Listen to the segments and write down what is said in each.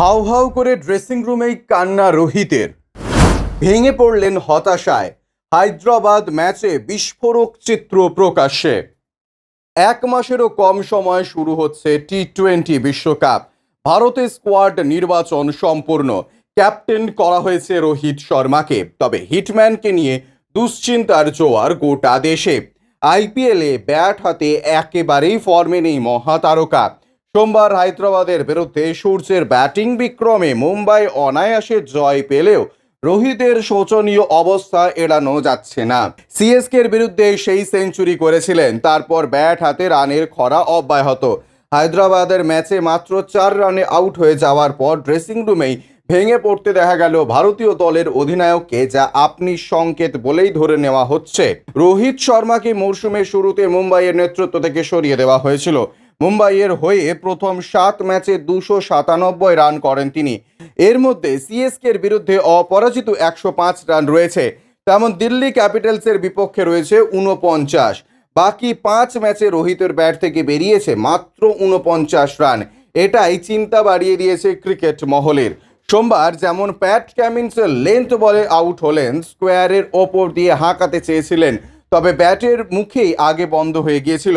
How how করে dressing রুমেই কান্না রোহিতের। ভেঙে পড়লেন হতাশায়। হায়দ্রাবাদ ম্যাচে বিস্ফোরক চিত্র প্রকাশ্যে। এক মাসেরও কম সময় শুরু হচ্ছে টি টোয়েন্টি বিশ্বকাপ। ভারতের স্কোয়াড নির্বাচন সম্পূর্ণ। ক্যাপ্টেন করা হয়েছে রোহিত শর্মাকে। তবে হিটম্যানকে নিয়ে দুশ্চিন্তার জোয়ার গোটা দেশে। আইপিএলে ব্যাট হাতে একেবারেই ফর্মে নেই মহাতারকা। সোমবার হায়দ্রাবাদের বিরুদ্ধে সূর্যের ব্যাটিং বিক্রমে মুম্বাই অনায়াসে জয় পেলেও রোহিতের শোচনীয় অবস্থা এড়ানো যাচ্ছে না। সিএসকের বিরুদ্ধে সেই সেঞ্চুরি করেছিলেন, তারপর ব্যাট হাতে রানের খরা অব্যাহত। হায়দ্রাবাদের ম্যাচে মাত্র চার রানে আউট হয়ে যাওয়ার পর ড্রেসিং রুমেই ভেঙে পড়তে দেখা গেল ভারতীয় দলের অধিনায়ককে, যা আপনি সংকেত বলেই ধরে নেওয়া হচ্ছে। রোহিত শর্মাকে মরশুমের শুরুতে মুম্বাইয়ের নেতৃত্ব থেকে সরিয়ে দেওয়া হয়েছিল। মুম্বাইয়ের হয়ে প্রথম সাত ম্যাচে দুশো সাতানব্বই রান করেন তিনি। এর মধ্যে সিএসকের বিরুদ্ধে অপরাজিত একশো পাঁচ রান রয়েছে। তেমন দিল্লি ক্যাপিটালসের বিপক্ষে রয়েছে উনপঞ্চাশ বাকি পাঁচ ম্যাচে রোহিতের ব্যাট থেকে বেরিয়েছে মাত্র উনপঞ্চাশ রান। এটাই চিন্তা বাড়িয়ে দিয়েছে ক্রিকেট মহলের। সোমবার যেমন প্যাট ক্যামিন্সের লেন্থ বলে আউট হলেন, স্কোয়ারের ওপর দিয়ে হাঁকাতে চেয়েছিলেন, তবে ব্যাটের মুখেই আগে বন্ধ হয়ে গিয়েছিল।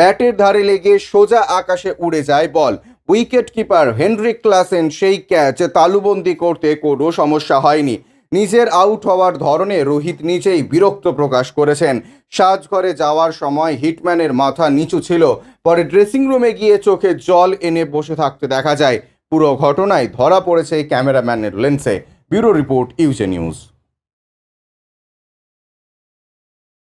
ব্যাটের ধারে লেগে সোজা আকাশে উড়ে যায় ball. Wicket keeper Heinrich Klaasen সেই ক্যাচ তালুবন্দি করতে কোনো সমস্যা হয়নি। নিজের আউট হওয়ার ধরনে রোহিত নিজেই বিরক্ত প্রকাশ করেছেন। সাজঘরে যাওয়ার সময় হিটম্যানের মাথা নিচু ছিল। পরে ড্রেসিং রুমে গিয়ে চোখে জল এনে বসে থাকতে দেখা যায়। পুরো ঘটনায় ধরা পড়েছে ক্যামেরাম্যানের লেন্সে। Bureau report UJ news.